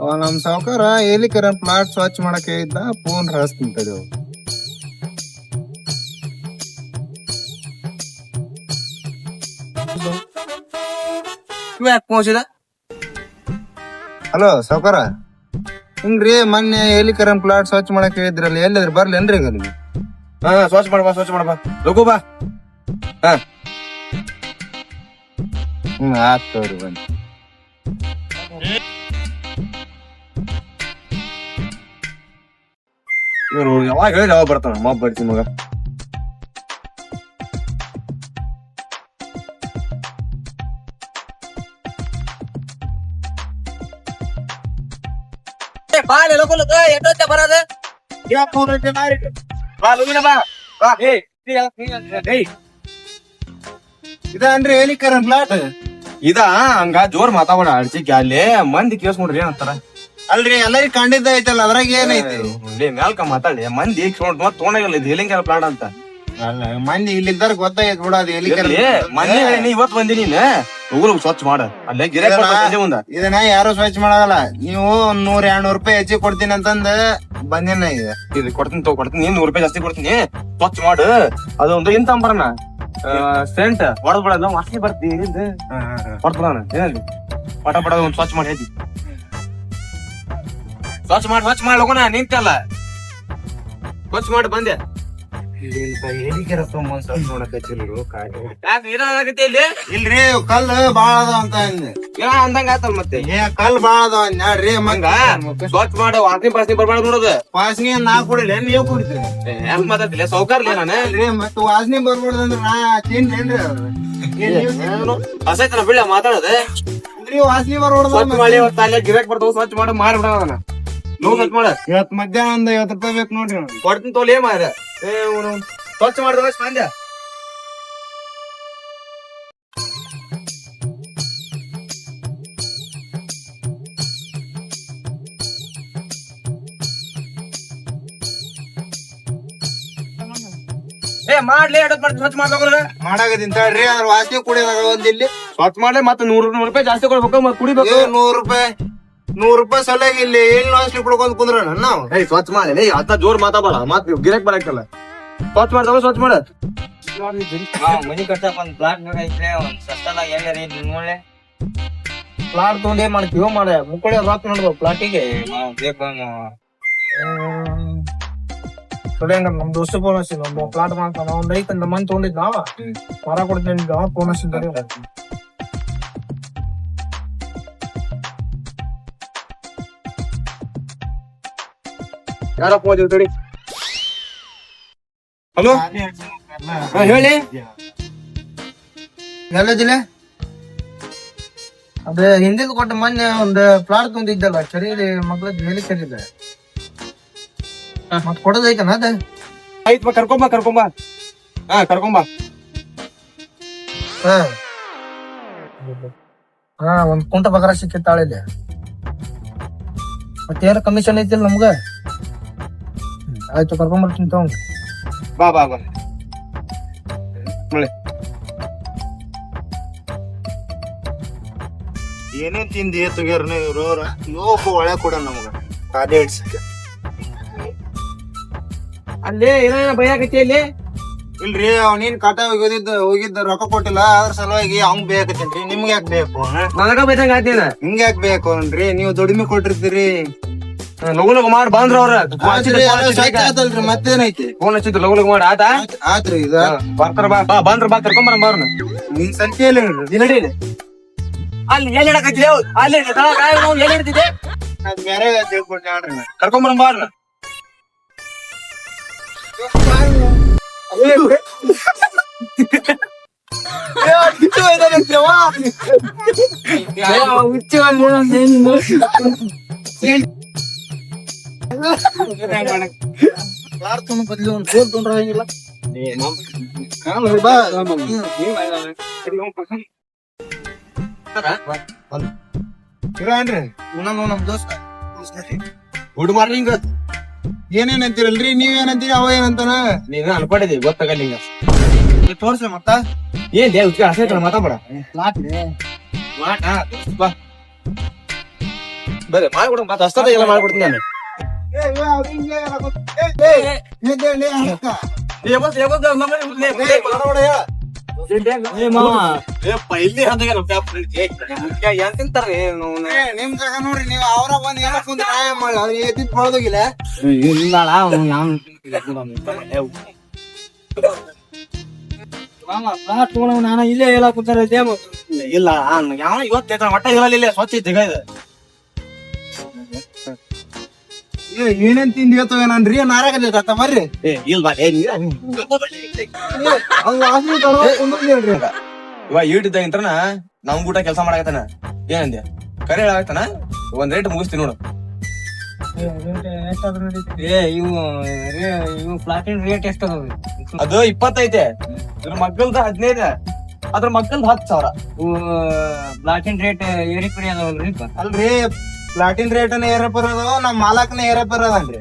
ಅವ ನಮ್ ಸಾವ್ಕಾರ ಎಲಿಕರ ಪ್ಲಾಟ್ ಸ್ವಚ್ಛ ಮಾಡಕ್ಕೆ ಇದ್ದ? ಫೋನ್ ಅವ್. ಯಾಕೆ ಮೋಸಿದ ಹಲೋ ಸಾವ್ಕಾರ? ಹಿಂಗ್ರಿ ಮೊನ್ನೆ ಎಲಿಕರನ್ ಪ್ಲಾಟ್ ಸ್ವಚ್ಛ ಮಾಡಕ್ಕೆ ಹೇಳಿದ್ರಲ್ಲ ಎಲ್ಲಿದ್ರು ಬರ್ಲೇನ್ರಿ ಈಗ ನೀವು ಹಾ ಸ್ವಚ್ಛ ಮಾಡ್ಬಾ ಸ್ವಚ್ಛ ಮಾಡ್ಬಾ ಲಗು ಬಾ. ಹಾ. ಹ್ಮ್ ಆಗ್ತವ್ರಿ ಬನ್ನಿ. ಇವ್ರು ಯಾವಾಗ ಹೇಳಿದ್ರೆ ಯಾವಾಗ ಬರ್ತಾನ? ಮಬ್ಬ ಬರ್ತೀವಿ ಮಗ. ಬಾಳೆ ಲೋಕಲಕ ಎಷ್ಟೊತ್ತೆ ಬರೋದ? ಬಾ ಲುಗಿನ ಬಾ. ಬಾ. ಏ ಏಯ್. ಇದನ್ರಿ ಎಲಿಕರನ್ ಪ್ಲಾಟ್ ಇದ? ಹಂಗ ಜೋರ್ ಮಾತಾಡೋಣ ಅಡ್ಸಿಕ್ಕೆ ಅಲ್ಲಿ ಮಂದಿ ಕೇಸ್ ನೋಡ್ರಿ ಏನಂತಾರ? ಅಲ್ರಿ ಎಲ್ಲರಿಗೂ ಕಂಡಿದ್ದ ಐತಲ್ಲ ಅದ್ರಾಗ ಏನೈತಿ ಇಲ್ಲಿ ಮೇಲ್ಕ ಮಾತಾಡಿ ಮಂದಿ ನೋಡ್ ಮತ್ ತೊಗೊಂಡಾಗಲ್ಲ ಇದು ಹೆಲಿಂಗ್ ಪ್ಲಾಂಟ್ ಅಂತ. ಅಲ್ಲ ಮಂದಿ ಇಲ್ಲಿದ್ದಾರ ಗೊತ್ತಾಯ್ತು ಬಿಡ ಅದು ಹೇಳಿ ಇರ್ಲಿ, ಮೊನ್ನೆ ಹೇಳೀನಿ, ಇವತ್ ಬಂದಿ ನೀನ್? ಸ್ವಚ್ಛ ಮಾಡ. ಅಲ್ಲೇ ಗಿರಾಕ್ ಮುಂದ ಇದನ್ನ ಯಾರು ಸ್ವಚ್ಛ ಮಾಡೋದಲ್ಲ ನೀವು ಒಂದ್ ನೂರ್ ಎರಡ್ ನೂರ್ ರೂಪಾಯಿ ಹೆಚ್ಚಿಗೆ ಕೊಡ್ತೀನಿ ಅಂತಂದ ಬಂದಿನ ಈಗ ಇದು ಕೊಡ್ತೀನಿ ತಗೋ ಕೊಡ್ತೀನಿ. ನೀನ್ ನೂರ್ ರೂಪಾಯಿ ಜಾಸ್ತಿ ಕೊಡ್ತೀನಿ. ಸ್ವಚ್ಛ ಮಾಡು. ಅದೊಂದು ಇಂತ ಅಂಬರಣ ಸೆಂಟ್ ಹೊಡೆದ್ ಮಸ್ತಿ ವಾಸನೆ ಬರ್ತಿ ಹೊಡೆದ್ ಬಿಡೋಣ ಏನಲ್ಲಿ ಪಟ ಪಟ ಒಂದ್ ಸ್ವಚ್ಛ ಮಾಡಿ ಹೇಳ್ತಿ. ಸ್ವಚ್ಛ ಮಾಡಿ ಸ್ವಚ್ಛ ಮಾಡಿ ಹೋಗೋಣ ನಿಂತಲ್ಲ. ಸ್ವಚ್ಛ ಮಾಡಿ ಬಂದೆ. ಇಲ್ರಿ ಕಲ್ಲು ಬಾಳ ಅದ. ಅಂತ ಅಂದಂಗ ಆತಲ್ ಮತ್ತೆ? ಏ ಕಲ್ಲು ಬಾಳ ಅದ ಅಂದ್ರಿ ಮಂಗ ಸ್ವಚ್ಛ ಮಾಡು ವಾಸನೆ ಪಾಸನೆ ಬರ್ಬಾರ್ದು ನೋಡೋದು. ವಾಸನೆ ನಾ ಕುಡಿಲ್ಲ ನೀವು ಕುಡಿತೀರಿ? ಹೆಂಗ್ ಮಾತಾಡ್ತಿಲ್ಲ? ಸೌಕಾರ್ಲಿ ನಾನು? ಮತ್ತೆ ಮತ್ತ ಬರ್ಬಾರ್ದು ಅಂದ್ರೆ ನಾ ತಿನ್ಲೇನ್ರಿ ಹಸೈತನ ಬಿಡ ಮಾತಾಡೋದು? ಇಲ್ರಿ ವಾಸನೆ ಬರ್ಬಾರ್ದ ಗಿರಾಕ್ ಬರ್ತಾವ ಸ್ವಚ್ಛ ಮಾಡಿ ಮಾಡ್ಬಿಡ ಅದನ್ನ. ನೋ ಸ್ವಚ್ಛ ಮಾಡ ಇವತ್ ಮಧ್ಯಾಹ್ನ ಒಂದ್ ಐವತ್ ರೂಪಾಯಿ ಬೇಕು ನೋಡ್ರಿ. ಕೊಡ್ತೀನಿ ತೋಲ್ ಏನ್ ಏ ಮಾರ ಸ್ವಚ್ಛ ಮಾಡಿದ ಮಂದ್ಯ. ಏ ಮಾಡ್ಲಿ ಎಡತ್ ಮಾಡಿ ಸ್ವಚ್ಛ ಮಾಡ್ಬೇಕ್ರ ಮಾಡಾಕತ್ತೀನಿ ತಡ್ರಿ ಅದ್ರ ವಾಸಿ ಕುಡಿಯೋದಾಗ ಒಂದ್ ಇಲ್ಲಿ. ಸ್ವಚ್ಛ ಮಾಡ್ಲಿ ಮತ್ತೆ ನೂರು ನೂರು ರೂಪಾಯಿ ಜಾಸ್ತಿ ಕೊಡ್ಬೇಕು ಮತ್ತೆ ಕುಡಿಬೇಕು. ನೂರು ರೂಪಾಯಿ. ನೂರ್ ರೂಪಾಯಿ ಸಲಗಿ ಇಲ್ಲಿ ಏನ್ ಲಾಸ್ಟ್ ಕುಡ್ಕೊಂಡ್ ಕುಂದ್ರ ನಾವು ಏಯ್ ಸ್ವಚ್ಛ ಮಾಡಿ. ಏಯ್ ಅತ್ತ ಜೋರ್ ಮಾತಾಡಲ್ಲ ಮಾತ್ ಗಿರಾಕ್ ಬರಕಲ್ಲ. ಸ್ವಚ್ಛ ಮಾಡ್ತಾವ ಸ್ವಚ್ಛ ಮಾಡ. ಮನಿ ಕಟ್ಟಕ್ ಒಂದ್ ಪ್ಲಾಟ್ ಐತ್ರಿ ಒಂದ್ ಸಸ್ತದಾಗ ಎಲ್ಲರಿ ನೋಡ್ಲೆ ಪ್ಲಾಟ್ ತಗೊಂಡ್ ಏನ್ ಮಾಡ್ತೀವಿ ಮಾಡ. ಮುಕ್ಕಳಿ ರೊಕ್ಕ ನೋಡ್ಬೇಕು ಪ್ಲಾಟಿಗೆ ಬೇಕು ಕಡೆ ನಮ್ ದೋಸ್ತ ಫೋನ್ ಹಚ್ಚಿ. ನಮ್ ಪ್ಲಾಟ್ ಮಾಡ್ತಾನ ಒಂದ್ ಐತ್ ನಮ್ಮ ಮನ್ ತಗೊಂಡಿದ್ ನಾವ. ಮರ ಕೊಡ್ತೀನಿ ಫೋನ್ ಹಚ್ಚಿದ್ದಾರೆ ಯಾರಪ್ಪ ಹೋದಿವ್ ತಡಿ. ಹಲೋ ಹೇಳಿ. ಎಲ್ಲದಿಲ್ಲ ಅದ ಹಿಂದಿಲ್ ಕೊಟ್ಟ ಮೊನ್ನೆ ಒಂದ್ ಪ್ಲಾಟ್ ತಂದಿದ್ದಲ್ಲ ಚರಿ ಮಗಳ ಹೇಳಿ ಕರಿದೆ ಮತ್ ಕೊಡೋದೈತನ ಅದ? ಆಯ್ತು ಬಾ ಕರ್ಕೊಂಬ ಕರ್ಕೊಂಬ ಹಾ ಕರ್ಕೊಂಬ ಹಾ. ಹಾ ಒಂದ್ ಕುಂಟ ಬಕರ ಇಲ್ಲಿ ಮತ್ತೇನ ಕಮಿಷನ್ ಐತಿಲ್ಲ ನಮ್ಗ? ಆಯ್ತು ಕರ್ಕೊಂಬರ್ತೀನಿ ತಗೊಂಡ್ ಬಾ ಬಾ ಬಾ ಏನೇ ತಿಂದಿ ತುಗ್ಯಾರ ಇವ್ರವ್ರ ಯೋಪ ಒಳ್ಳೆ ಕೊಡ ನಮಗ ಖಾಲಿ ಹಿಡ್ಸಕ್ಕೆ ಅಲ್ಲೇ ಏನೇನ ಬೈಯಾಕತ್ತಿ ಅಲ್ಲಿ ಇಲ್ರಿ ನೀನು ಕಾಟ ಹೋಗಿದ್ದ ಹೋಗಿದ್ದ ರೊಕ್ಕ ಕೊಟ್ಟಿಲ್ಲ ಅದ್ರ ಸಲುವಾಗಿ ಅವ್ನ್ ಬೇಕತ್ತೇನ್ರಿ ನಿಮ್ಗೆ ಯಾಕೆ ಬೇಕು? ನನಗ ಬೈದಂಗ ಆತೇನ ನಿಮ್ಗೆ ಯಾಕೆ ಬೇಕು ಅನ್ರಿ ನೀವು ದುಡಿಮೆ ಕೊಟ್ಟಿರ್ತೀರಿ ಲಗು ಲಗು ಮಾಡಿ ಬಂದ್ರ ಅವ್ರ. ಮತ್ತೇನೈತಿ? ಫೋನ್ ಹಚ್ಚಿದ್ರು ಲಗು ಲಗು ಮಾಡಿ ಆತಾ ಆತ್- ಆತ್ರಿ ಇದ ಬರ್ತಾರ ಬಾ ಬಾ ಬಂದ್ರ ಬಾ ಕರ್ಕೊಂಬರ ಬಾರ್ನ ನಿನ್ ಸಂಖ್ಯೆ ಎಲ್ಲಿ ನೀ ನಡಿ. ಅಲ್ಲಿ ಎಲ್ಲಿ ಹಿಡಕತ್ತಿದೆ ಅಲ್ಲಿ ಎಲ್ಲಿ ಹಿಡ್ತಿದ್ದೆ ಅದ್ ಬೇರೆ ನಾ. ಕರ್ಕೊಂಬರ ಬಾರ್ನ ಹುಚ್ಚ ಬದ್ಲಿ ಒಂದ್ ಇನ್ನೊಂದು ನಮ್ ದೋಸ್ತ ಗುಡ್ ಮಾರ್ನಿಂಗ್ ಏನೇನ್ ಅಂತೀರಲ್ರಿ ನೀವ್ ಏನಂತೀರಿ ಅವ ಏನಂತಾನ ನೀನು ಅನ್ಕೊಂಡಿದ್ದಿ ಗೊತ್ತಾಗಲ್ಲ ಹಿಂಗ ತೋರ್ಸ ಮತ್ತ ಏನ್ ದೇ ಉಚ್ಕ ಹಸೆ ಮಾತಾಡ ಮಾಡ ಬಾ ಬರ್ರಿ ಮಾಡ್ಕೊಡ ಅಷ್ಟದ ಎಲ್ಲ ಮಾಡ್ಕೊಡ್ತೀನಿ ನಾನು ನಿಮ್ ಜಾಗ ನೋಡ್ರಿ ನೀವು ಅವ್ರ ಬಂದ್ ಹೇಳಕ್ ಮಾಡಿ ಅವ್ರಿಗೆ ಎತ್ತಿದ್ ನಾನು ಇಲ್ಲೇ ಹೇಳಕ್ ಕುಂತಾರ ಇಲ್ಲ ಯಾವ ಇವತ್ತು ಎತ್ತ ಮಟ್ಟ ಇರಲಿಲ್ಲ ಸ್ವಚ್ಛ ಇದು ಏನೇನ್ ತಿಂದಿ ಇವತ್ತು ನಾನ್ರಿ? ನಾರಾಗಲ್ಲ ತಾತ ಬರ್ರಿ? ಏ ಇಲ್ಲ ಬಾ ಏ ನೀರ ಅವ್ನ್ ವಾಸನೆ ಹೇಳ್ರಿ. ಇವ ಈಟಿದ್ದಾಗಿಂತ್ರನ ನಮ್ ಊಟ ಕೆಲಸ ಮಾಡಕತ್ತಾನ. ಏನಂದ್ಯ? ಕರೆ ಹೇಳಾಕತ್ತಾನ? ಒಂದ್ ರೇಟ್ ಮುಗಿಸ್ತೀನಿ ನೋಡು. ಏ ಇವು ಇವು ಪ್ಲಾಟಿನ ರೇಟ್ ಎಷ್ಟು ಅದು ಇಪ್ಪತ್ತೈತೆ. ಇದ್ರ ಮಕ್ಕಳ್ದ ಹದಿನೈದ. ಅದ್ರ ಮಕ್ಕಳ್ದ ಹತ್ತು ಸಾವಿರ. ಬ್ಲಾಕ್ ಪ್ಲಾಟಿನ ರೇಟ್ ಏರಿ ಕಡೆ ಅದಾವಲ್ರಿ? ಅಲ್ರಿ. ಪ್ಲಾಟಿನ್ ರೇಟ್ ಏರಪ್ಪರ್ ಅದಾವ ನಮ್ ಮಾಲಕ್ನ ಏರಪ್ಪರ್ ಅದನ್ರಿ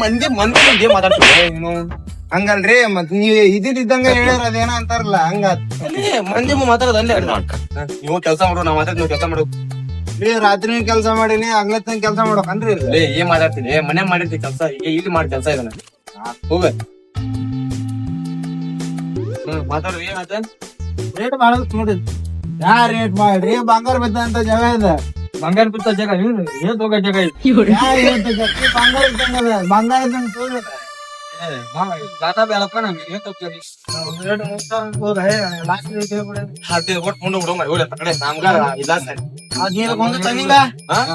ಮಂದಿ ಮಂದಿ ಮಂದಿ ಮಾತಾಡ್ತೀವಿ ಹಂಗಲ್ರಿ ಮತ್ ನೀವ್ ಇದ್ದಿದ್ದಂಗ ಹೇಳ್ಯಾರ ಅದೇನ ಅಂತಾರಲ್ಲ ಹಂಗ ಮಂದಿ ಮಾತಾಡೋದಲ್ಲೇ ನೀವು ಕೆಲಸ ಮಾಡು ನಾವ್ ಮಾತಾಡ್ ನೀವು ಕೆಲಸ ಮಾಡು. ರೀ ರಾತ್ರಿ ಕೆಲಸ ಮಾಡೀನಿ ಹಗ್ಲತ್ತನ ಕೆಲ್ಸ ಮಾಡ್ಬೇಕನ್ರಿ ಅಂದ್ರಿ ಲೇ ಏನ್ ಮಾತಾಡ್ತೀನಿ ಮನೆ ಮಾಡಿರ್ತಿ ಕೆಲಸ ಈಗ ಇಲ್ಲಿ ಮಾಡಿ ಕೆಲಸ ಇದನ್ನ ಹೋಗ. ಮಾತಾಡು ಏನಾತ ರೇಟ್ ಮಾಡೋದ್ ನೋಡಿ ಯಾ ರೇಟ್ ಮಾಡ್ರಿ ಬಂಗಾರ ಬಿದ್ದಂತ ಜಾಗ ಇದೆ. ಬಂಗಾರ ಬಿತ್ತ ಜಾಗ ಇವ್ನು ಏನ್ ಹೋಗೋ ಜಾಗ ಏನ್? ಬಂಗಾರ ಇದ್ದಂಗ ಅದ. ಬಂಗಾರ ಇದ್ದಂಗ ತೋರಿ ನಮ್ಗೆ ಏನ್ ತಪ್ಪಿರಿ ಹತ್ತಿ ಒಟ್ಟು ಮುಂದೆ ಬಿಡೋ ಮಾಡಿ ಹೋಗ್ಲಿ ಆ ಕಡೆ. ನಮ್ಗ ಇಲ್ಲ ಸರಿ. ಅದೇನು ಕೊಂದು ತಂಗಿಲ್ಲ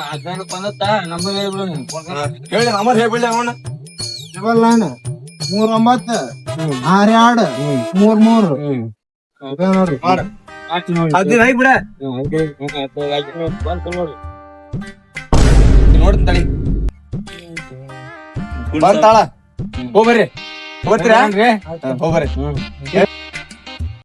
ಹದಿನೈದು ಬಂದತ್ತ ನಮಗೆ ಹೇಳ್ಬಿಡು ನೀವು ಹೇಳಿ ನೈನ್ ಮೂರ್ ಒಂಬತ್ತು ಆರ್ ಎರಡು ಮೂರ್ ಮೂರ್ ನೋಡ್ರಿ. ಹದಿನೈದು ಆಗಿ ಬಿಡ ನೋಡ್ತೀನಿ ತಡಿ ಬಂತಾಳ ಹೋಗ್ಬರ್ರಿ ಹೋಗ್ತೀರಾ ಹೋಗ್ಬರ್ರಿ